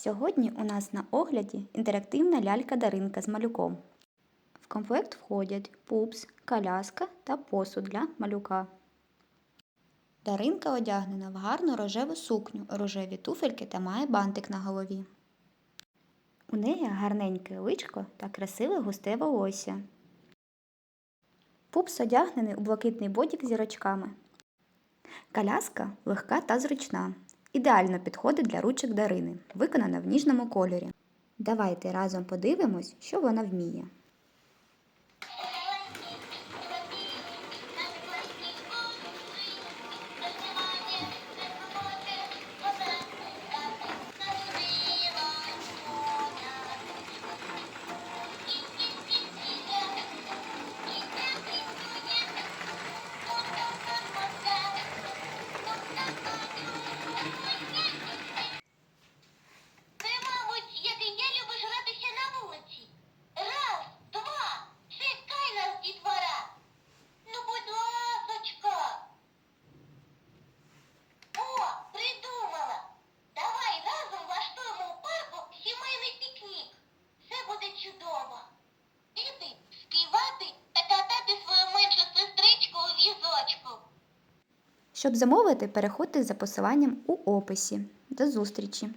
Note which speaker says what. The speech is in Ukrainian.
Speaker 1: Сьогодні у нас на огляді інтерактивна лялька-даринка з малюком. В комплект входять пупс, коляска та посуд для малюка. Даринка одягнена в гарну рожеву сукню, рожеві туфельки та має бантик на голові. У неї гарненьке личко та красиве густе волосся. Пупс одягнений у блакитний бодік зірочками. Коляска легка та зручна. Ідеально підходить для ручок Дарини, виконана в ніжному кольорі. Давайте разом подивимось, що вона вміє. Щоб замовити, переходьте за посиланням у описі. До зустрічі!